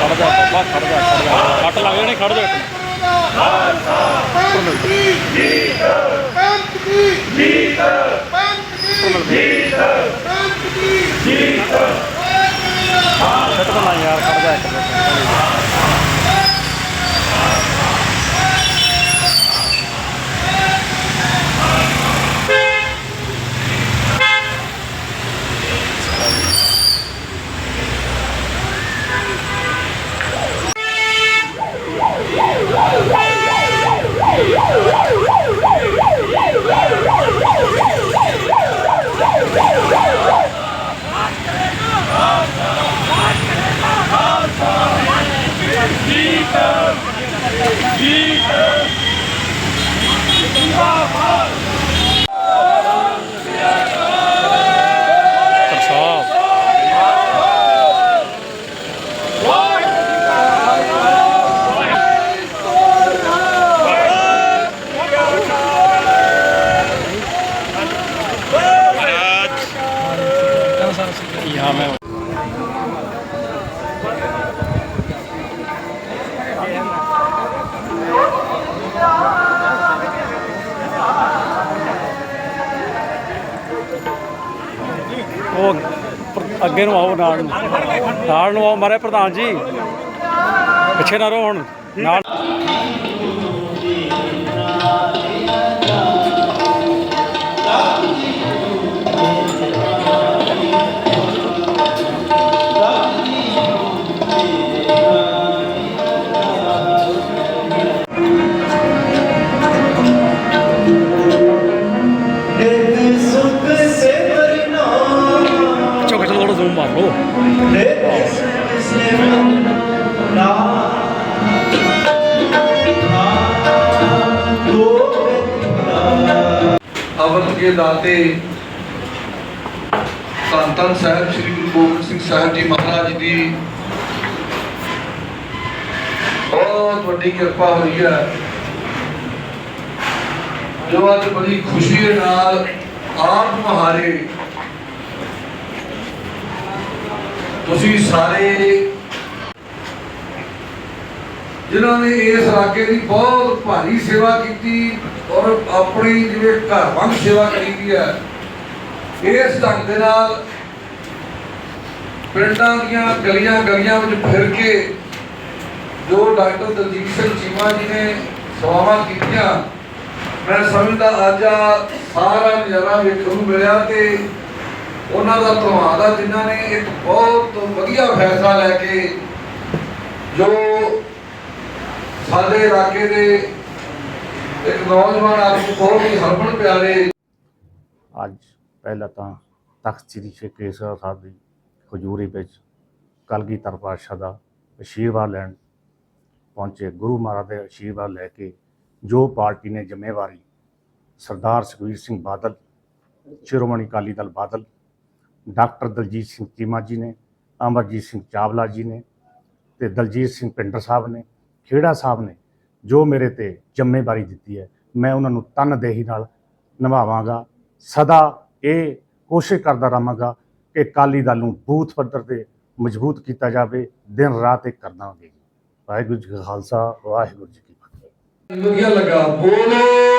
ਖੜ ਜਾ ਬਾਬਾ ਖੜ ਜਾ। ਖੜ ਜਾ ਕੱਟ ਲੱਗ ਜਾਣੇ ਖੜ ਜਾ ਖਾਲਸਾ ਜੀਤ ਪੰਥ ਦੀ ਜੀਤ ਪੰਥ ਦੀ ਜੀਤ ਪੰਥ ਦੀ ਜੀਤ ਉਹ ਪ੍ਰ- ਅੱਗੇ ਨੂੰ ਆਓ ਨਾਲ ਨੂੰ। ਨਾਲ ਨੂੰ ਆਓ ਮਾਰੇ ਪ੍ਰਧਾਨ ਜੀ। ਪਿੱਛੇ ਨਾ ਰਹੋ ਹੁਣ। ਨਾਲ ਅਵਨ ਕੇ ਦਾਤੇ ਧੰਨ ਸਾਹਿਬ, ਸ੍ਰੀ ਗੁਰੂ ਗੋਬਿੰਦ ਸਿੰਘ ਸਾਹਿਬ ਜੀ ਮਹਾਰਾਜ ਦੀ ਬਹੁਤ ਵੱਡੀ ਕਿਰਪਾ ਹੋਈ ਹੈ। ਜੋ ਅੱਜ ਬੜੀ ਖੁਸ਼ੀ ਨਾਲ ਆਪ ਮਹਾਰੇ ਤੁਸੀਂ ਸਾਰੇ ਜਿਨ੍ਹਾਂ ਨੇ ਇਸ ਇਲਾਕੇ ਦੀ ਬਹੁਤ ਭਾਰੀ ਸੇਵਾ ਕੀਤੀ ਔਰ ਆਪਣੀ ਜਿਵੇਂ ਘਰ ਵਾਂਗ ਸੇਵਾ ਕਰੀ ਦੀ ਹੈ, ਇਸ ਢੰਗ ਦੇ ਨਾਲ ਪਿੰਡਾਂ ਦੀਆਂ ਗਲੀਆਂ ਗਲੀਆਂ ਵਿੱਚ ਫਿਰ ਕੇ ਜੋ ਡਾਕਟਰ ਦਲਜੀਤ ਸਿੰਘ ਚੀਮਾ ਜੀ ਨੇ ਸੇਵਾਵਾਂ ਕੀਤੀਆਂ, ਮੈਂ ਸਮਝਦਾ ਅੱਜ ਆ ਸਾਰਾ ਨਜ਼ਾਰਾ ਵੇਖਣ ਨੂੰ ਮਿਲਿਆ ਤੇ ਉਹਨਾਂ ਦਾ ਧੰਨਵਾਦ ਆ ਜਿਨ੍ਹਾਂ ਨੇ ਇੱਕ ਬਹੁਤ ਵਧੀਆ ਫੈਸਲਾ ਲੈ ਕੇ ਜੋ ਸਾਡੇ ਇਲਾਕੇ ਦੇ ਇੱਕ ਨੌਜਵਾਨ ਆਦਮੀ ਬਹੁਤ ਹੀ ਹਰਮਨ ਪਿਆਰੇ ਅੱਜ ਪਹਿਲਾਂ ਤਾਂ ਤਖਤ ਸ੍ਰੀ ਸ਼੍ਰੀ ਕੇਸਗੜ੍ਹ ਸਾਹਿਬ ਦੀ ਹਜ਼ੂਰੀ ਵਿੱਚ ਕਲਗੀਧਰ ਪਾਤਸ਼ਾਹ ਦਾ ਆਸ਼ੀਰਵਾਦ ਲੈਣ ਪਹੁੰਚੇ। ਗੁਰੂ ਮਹਾਰਾਜ ਦੇ ਆਸ਼ੀਰਵਾਦ ਲੈ ਕੇ ਜੋ ਪਾਰਟੀ ਨੇ ਜ਼ਿੰਮੇਵਾਰੀ ਸਰਦਾਰ ਸੁਖਬੀਰ ਸਿੰਘ ਬਾਦਲ, ਸ਼੍ਰੋਮਣੀ ਅਕਾਲੀ ਦਲ ਬਾਦਲ, ਡਾਕਟਰ ਦਲਜੀਤ ਸਿੰਘ ਚੀਮਾ ਜੀ ਨੇ, ਅਮਰਜੀਤ ਸਿੰਘ ਚਾਵਲਾ ਜੀ ਨੇ ਤੇ ਦਲਜੀਤ ਸਿੰਘ ਪਿੰਡਰ ਸਾਹਿਬ ਨੇ, ਖੇੜਾ ਸਾਹਿਬ ਨੇ ਜੋ ਮੇਰੇ ਤੇ ਜ਼ਿੰਮੇਵਾਰੀ ਦਿੱਤੀ ਹੈ, ਮੈਂ ਉਹਨਾਂ ਨੂੰ ਤਨਦੇਹੀ ਨਾਲ ਨਿਭਾਵਾਂਗਾ। ਸਦਾ ਇਹ ਕੋਸ਼ਿਸ਼ ਕਰਦਾ ਰਹਾਂਗਾ ਕਿ ਅਕਾਲੀ ਦਲ ਨੂੰ ਬੂਥ ਪੱਧਰ ਤੇ ਮਜ਼ਬੂਤ ਕੀਤਾ ਜਾਵੇ, ਦਿਨ ਰਾਤ ਇਹ ਕਰਨਾ ਹੋਵੇਗਾ ਵਾਹਿਗੁਰੂ ਜੀ ਕਾ ਖਾਲਸਾ, ਵਾਹਿਗੁਰੂ ਜੀ ਕੀ ਫਤਿਹ। ਵਧੀਆ ਲੱਗਾ। ਬੋਲੋ।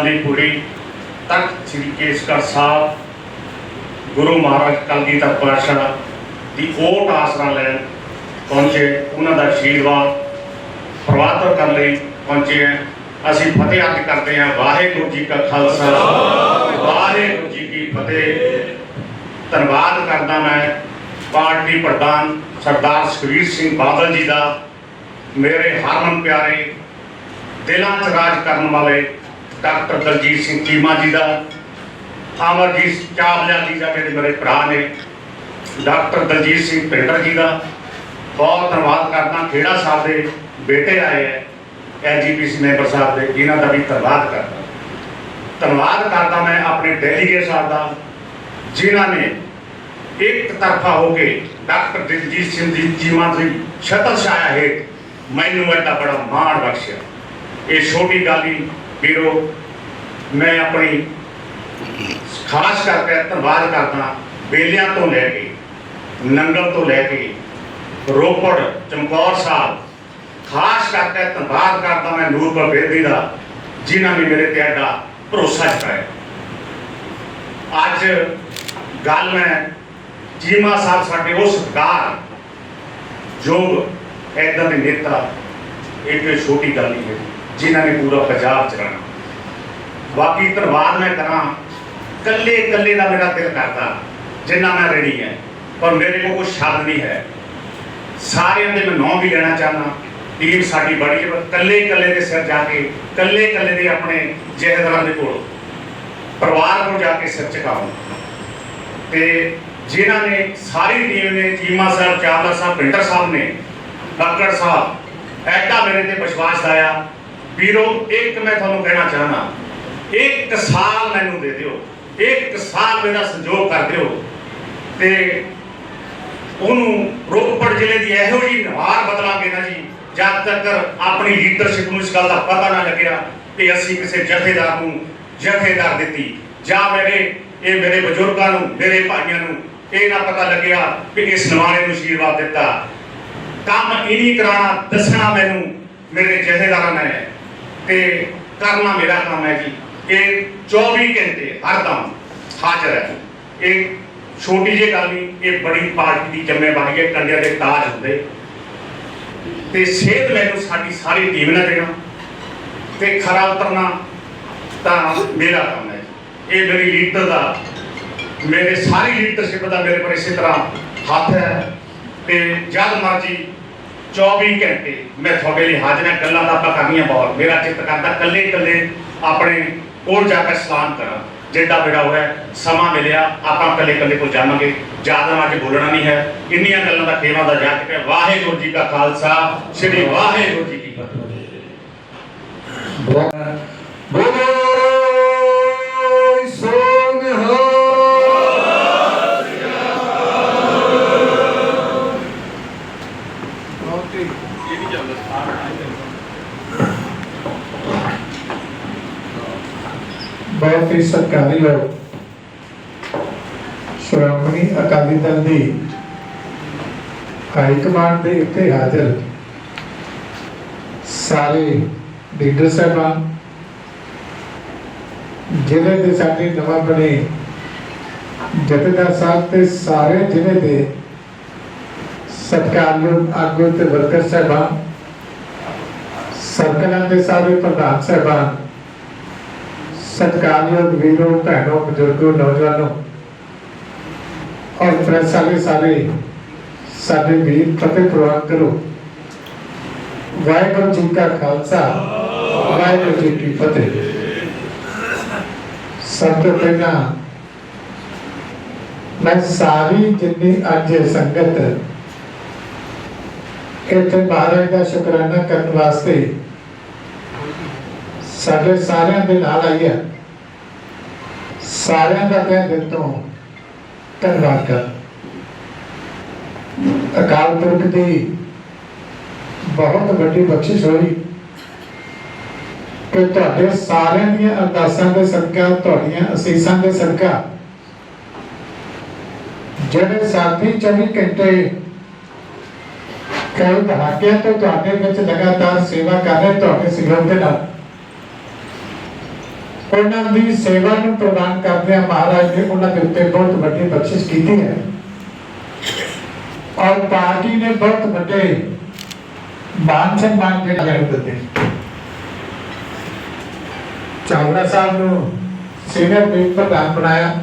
ਨੰਦਾਂ ਦੀ ਪੁਰੀ ਤਖਤ ਸ੍ਰੀ ਕੇਸਗੜ੍ਹ ਸਾਹਿਬ, ਗੁਰੂ ਮਹਾਰਾਜ ਕਲਗੀਧਰ ਪਾਤਸ਼ਾਹ ਦੀ ਓਟ ਆਸਰਾ ਲੈਣ ਪਹੁੰਚੇ। ਉਹਨਾਂ ਦਾ ਆਸ਼ੀਰਵਾਦ ਪ੍ਰਵਾਤਰ ਕਰਨ ਲਈ ਪਹੁੰਚੇ ਹੈ। ਅਸੀਂ ਫਤਿਹ ਅੱਜ ਕਰਦੇ ਹਾਂ। ਵਾਹਿਗੁਰੂ ਜੀ ਕਾ ਖਾਲਸਾ। ਵਾਹਿਗੁਰੂ ਜੀ ਕੀ ਫਤਿਹ। ਧੰਨਵਾਦ ਕਰਦਾ ਮੈਂ ਪਾਰਟੀ ਪ੍ਰਧਾਨ ਸਰਦਾਰ ਸੁਖਬੀਰ ਸਿੰਘ ਬਾਦਲ ਜੀ ਦਾ। ਮੇਰੇ ਹਰਮਨ ਪਿਆਰੇ, ਦਿਲਾਂ 'ਚ ਰਾਜ ਕਰਨ ਵਾਲੇ ਡਾਕਟਰ ਦਲਜੀਤ ਸਿੰਘ ਚੀਮਾ ਜੀ ਦਾ ਅਮਰਜੀਤ ਚਾਵਲਾ ਜੀ ਦਾ ਜਿਹੜੇ ਮੇਰੇ ਭਰਾ ਨੇ, ਡਾਕਟਰ ਦਲਜੀਤ ਸਿੰਘ ਪਿੰਡਰ ਜੀ ਦਾ, ਬਹੁਤ ਧੰਨਵਾਦ ਕਰਦਾ, ਖੇੜਾ ਸਾਹਿਬ ਦੇ ਬੇਟੇ ਆਏ ਹੈ ਐਜੀਪੀਸੀ ਮੈਂਬਰ ਸਾਹਿਬ ਦੇ, ਜਿਨ੍ਹਾਂ ਦਾ ਵੀ ਧੰਨਵਾਦ ਕਰਦਾ। ਧੰਨਵਾਦ ਕਰਦਾ ਮੈਂ ਆਪਣੇ ਡੈਲੀਗੇਟ ਸਾਹਿਬ ਦਾ, ਜਿਨ੍ਹਾਂ ਨੇ ਇੱਕ ਤਰਫਾ ਹੋ ਕੇ ਡਾਕਟਰ ਦਲਜੀਤ ਸਿੰਘ ਜੀ ਚੀਮਾ ਦੀ ਛਤਰ ਛਾਇਆ ਹੇਠ ਮੈਨੂੰ ਐਡਾ ਬੜਾ ਮਾਣ ਬਖਸ਼ਿਆ। ਇਹ ਛੋਟੀ ਗੱਲ ਹੀ ਵੀਰੋ, ਮੈਂ ਆਪਣੀ ਖਾਸ ਕਰਕੇ ਧੰਨਵਾਦ ਕਰਦਾ ਬੇਲਿਆਂ ਤੋਂ ਲੈ ਕੇ, ਨੰਗਲ ਤੋਂ ਲੈ ਕੇ, ਰੋਪੜ, ਚਮਕੌਰ ਸਾਹਿਬ, ਖਾਸ ਕਰਕੇ ਧੰਨਵਾਦ ਕਰਦਾ ਮੈਂ ਨੂਰਪੁਰ ਬੇਦੀ ਦਾ, ਜਿਨ੍ਹਾਂ ਨੇ ਮੇਰੇ ਤੇ ਐਡਾ ਭਰੋਸਾ ਜਤਾਇਆ। ਅੱਜ ਗੱਲ ਮੈਂ ਚੀਮਾ ਸਾਹਿਬ ਸਾਡੇ ਉਹ ਸਰਕਾਰ ਯੋਗ ਐਦਾਂ ਦੇ ਨੇਤਾ, ਇਹ ਕੋਈ ਛੋਟੀ ਗੱਲ ਨਹੀਂ ਹੈ। ਜਿਨ੍ਹਾਂ ਨੇ ਪੂਰਾ ਪੰਜਾਬ ਚਲਾਉਣਾ। ਬਾਕੀ ਧੰਨਵਾਦ ਮੈਂ ਕਰਾਂ ਕੱਲੇ ਕੱਲੇ ਦਾ ਮੇਰਾ ਦਿਲ ਕਰਦਾ, ਜਿੰਨਾ ਮੈਂ ਰੈਡੀ ਹੈ, ਪਰ ਮੇਰੇ ਕੋਲ ਕੋਈ ਸ਼ਬਦ ਨਹੀਂ ਹੈ। ਸਾਰਿਆਂ ਦੇ ਮੈਂ ਨੌ ਵੀ ਲੈਣਾ ਚਾਹਨਾ ਟੀਮ ਸਾਡੀ ਬੜੀ ਹੈ ਕੱਲੇ ਕੱਲੇ ਦੇ ਸਿਰ ਜਾ ਕੇ ਕੱਲੇ ਕੱਲੇ ਦੇ ਆਪਣੇ ਜਹੇਦਾਰਾਂ ਦੇ ਕੋਲ, ਪਰਿਵਾਰ ਕੋਲ ਜਾ ਕੇ ਸਿਰ ਝੁਕਾਓ ਤੇ ਜਿਨ੍ਹਾਂ ਨੇ ਸਾਰੀ ਟੀਮ ਨੇ, ਚੀਮਾ ਸਾਹਿਬ, ਚਾਵਲਾ ਸਾਹਿਬ ਪਿੰਡਰ ਸਾਹਿਬ ਨੇ, ਡਾਕਟਰ ਸਾਹਿਬ, ਐਡਾ ਮੇਰੇ ਤੇ ਵਿਸ਼ਵਾਸ ਲਾਇਆ ਵੀਰੋ, ਇੱਕ ਮੈਂ ਤੁਹਾਨੂੰ ਕਹਿਣਾ ਚਾਹਨਾ। ਇੱਕ ਸਾਲ ਮੈਨੂੰ ਦੇ ਦਿਓ। ਇੱਕ ਸਾਲ ਮੇਰਾ ਸੰਯੋਗ ਕਰ ਦਿਓ। ਤੇ ਉਹਨੂੰ ਰੋਪੜ ਜ਼ਿਲ੍ਹੇ ਦੀ ਇਹੋ ਜਿਹੀ ਨਵਾਰ ਬਦਲਾਂਗੇ ਨਾ ਜੀ, ਜਦ ਤੱਕ ਆਪਣੀ ਲੀਡਰਸ਼ਿਪ ਨੂੰ ਇਸ ਗੱਲ ਦਾ ਪਤਾ ਨਾ ਲੱਗਿਆ ਕਿ ਅਸੀਂ ਕਿਸੇ ਜਥੇਦਾਰ ਨੂੰ ਜਥੇਦਾਰ ਦਿੱਤੀ। ਜਾਂ ਮੇਰੇ, ਇਹ ਮੇਰੇ ਬਜ਼ੁਰਗਾਂ ਨੂੰ, ਮੇਰੇ ਭਾਈਆਂ ਨੂੰ ਇਹ ਨਾ ਪਤਾ ਲੱਗਿਆ ਕਿ ਇਸ ਨਵਾਰੇ ਨੂੰ ਆਸ਼ੀਰਵਾਦ ਦਿੱਤਾ। ਕੰਮ ਇਹ ਨਹੀਂ ਕਰਾਉਣਾ ਦੱਸਣਾ ਮੈਨੂੰ ਮੇਰੇ ਜਥੇਦਾਰਾਂ ਨੇ। ਤੇ ਕਰਨਾ ਮੇਰਾ ਕੰਮ ਹੈ ਜੀ। ਇਹ 24 ਘੰਟੇ ਹਰਦਮ ਹਾਜ਼ਰ ਹੈ। ਇਹ ਛੋਟੀ ਜਿਹੀ ਗੱਲ ਨਹੀਂ, ਇਹ ਬੜੀ ਪਾਰਟੀ ਦੀ ਜ਼ਿੰਮੇਵਾਰੀ ਹੈ, ਕੰਡਿਆਂ ਦੇ ਤਾਜ ਹੁੰਦੇ। ਤੇ ਸੇਧ ਮੈਨੂੰ ਸਾਡੀ ਸਾਰੀ ਟੀਮ ਨੇ ਦੇਣਾ ਤੇ ਖਰਾ ਉਤਰਨਾ ਤਾਂ ਮੇਰਾ ਕੰਮ ਹੈ ਇਹ ਮੇਰੀ ਲੀਡਰ ਦਾ, ਮੇਰੇ ਸਾਰੀ ਲੀਡਰਸ਼ਿਪ ਦਾ ਮੇਰੇ ਪਰ ਇਸੇ ਤਰ੍ਹਾਂ ਹੱਥ ਹੈ। ਤੇ ਜਦ ਮਰਜ਼ੀ 24 ਘੰਟੇ ਮੈਂ ਤੁਹਾਡੇ ਲਈ ਹਾਜ਼ਰ ਹਾਂ, ਗੱਲਾਂ ਤਾਂ ਆਪਾਂ ਕਰਨੀਆਂ ਬਹੁਤ ਮੇਰਾ ਚਿੱਤ ਕਰਦਾ ਕੱਲੇ ਕੱਲੇ ਆਪਣੇ ਕੋਲ ਜਾ ਕੇ ਸਲਾਮ ਕਰਾਂ। ਜਿੱਡਾ ਬੇੜਾ ਹੋਇਆ ਸਮਾਂ ਮਿਲਿਆ, ਆਪਾਂ ਕੱਲੇ ਕੱਲੇ ਕੋਲ ਜਾਵਾਂਗੇ। ਜ਼ਿਆਦਾ ਅੱਜ ਬੋਲਣਾ ਨਹੀਂ ਹੈ। ਇੰਨੀਆਂ ਗੱਲਾਂ ਦਾ ਖੇਮਾ ਦਾ ਜਾ ਕੇ ਵਾਹਿਗੁਰੂ ਜੀ ਕਾ ਖਾਲਸਾ, ਸ੍ਰੀ ਵਾਹਿਗੁਰੂ ਜੀ ਕੀ ਫਤਿਹ। ਬੋਲੋ ਬਹੁਤ ਹੀ ਸਤਿਕਾਰਯੋਗ ਸ਼੍ਰੋਮਣੀ ਅਕਾਲੀ ਦਲ ਦੀ ਹਾਈ ਕਮਾਂਡ ਦੇ ਉੱਤੇ ਹਾਜ਼ਰ ਸਾਰੇ ਲੀਡਰ ਸਾਹਿਬਾਨ, ਜ਼ਿਲ੍ਹੇ ਦੇ ਸਾਡੇ ਨਵਾਂ ਬਣੇ ਜਥੇਦਾਰ ਸਾਹਿਬ ਤੇ ਸਾਰੇ ਜ਼ਿਲ੍ਹੇ ਦੇ ਸਤਿਕਾਰਯੋਗ ਆਗੂ ਤੇ ਵਰਕਰ ਸਾਹਿਬਾਨ, ਸਰਕਲਾਂ ਦੇ ਸਾਰੇ ਪ੍ਰਧਾਨ ਸਾਹਿਬਾਨ ਸਤਿਕਾਰਯੋਗ ਵੀਰੋ ਭੈਣੋ, ਬਜ਼ੁਰਗੋ, ਨੌਜਵਾਨੋ। ਔਰ ਪ੍ਰੈਸ ਵਾਲੇ ਸਾਰੇ ਸਾਡੇ ਵੀਰ ਫਤਿਹ ਪ੍ਰਵਾਨ ਕਰੋ। ਵਾਹਿਗੁਰੂ ਜੀ ਕਾ ਖਾਲਸਾ, ਵਾਹਿਗੁਰੂ ਜੀ ਕੀ ਫਤਿਹ। ਸਭ ਤੋਂ ਪਹਿਲਾਂ ਮੈਂ ਸਾਰੀ ਜਿੰਨੀ ਅੱਜ ਸੰਗਤ ਇੱਥੇ ਮਹਾਰਾਜ ਦਾ ਸ਼ੁਕਰਾਨਾ ਕਰਨ ਵਾਸਤੇ ਸਾਡੇ ਸਾਰਿਆਂ ਦੇ ਨਾਲ ਆਈ ਹੈ। ਸਾਰਿਆਂ ਦਾ ਤਹਿ ਦਿਲ ਤੋਂ ਧੰਨਵਾਦ ਕਰ ਅਕਾਲ ਪੁਰਖ ਦੀ ਬਹੁਤ ਵੱਡੀ ਬਖਸ਼ਿਸ਼ ਹੋਈ ਕਿ ਤੁਹਾਡੇ ਸਾਰਿਆਂ ਦੀਆਂ ਅਰਦਾਸਾਂ ਦੇ ਸਦਕਾ ਤੁਹਾਡੀਆਂ ਅਸੀਸਾਂ ਦੇ ਸਦਕਾ ਜਿਹੜੇ ਸਾਥੀ 24 ਘੰਟੇ ਕਈ ਦਹਾਕਿਆਂ ਤੋਂ ਤੁਹਾਡੇ ਵਿੱਚ ਲਗਾਤਾਰ ਸੇਵਾ ਕਰ ਰਹੇ, ਤੁਹਾਡੇ ਸਹਿਯੋਗ ਦੇ ਨਾਲ ਉਹਨਾਂ ਦੀ ਸੇਵਾ ਨੂੰ ਪ੍ਰਦਾਨ ਕਰਦਿਆਂ ਮਹਾਰਾਜ ਨੇ, ਉਹਨਾਂ ਦੇ ਉੱਤੇ ਬਹੁਤ ਵੱਡੀ ਬਖਸ਼ਿਸ਼ ਕੀਤੀ ਹੈ। ਔਰ ਪਾਰਟੀ ਨੇ ਬਹੁਤ ਵੱਡੇ ਮਾਨ ਸਨਮਾਨ ਜਿਹੜੇ ਲੈ ਦਿੱਤੇ। ਚਾਵਲਾ ਸਾਹਿਬ ਨੂੰ ਸੀਨੀਅਰ ਵਿੰਗ ਪ੍ਰਧਾਨ ਬਣਾਇਆ।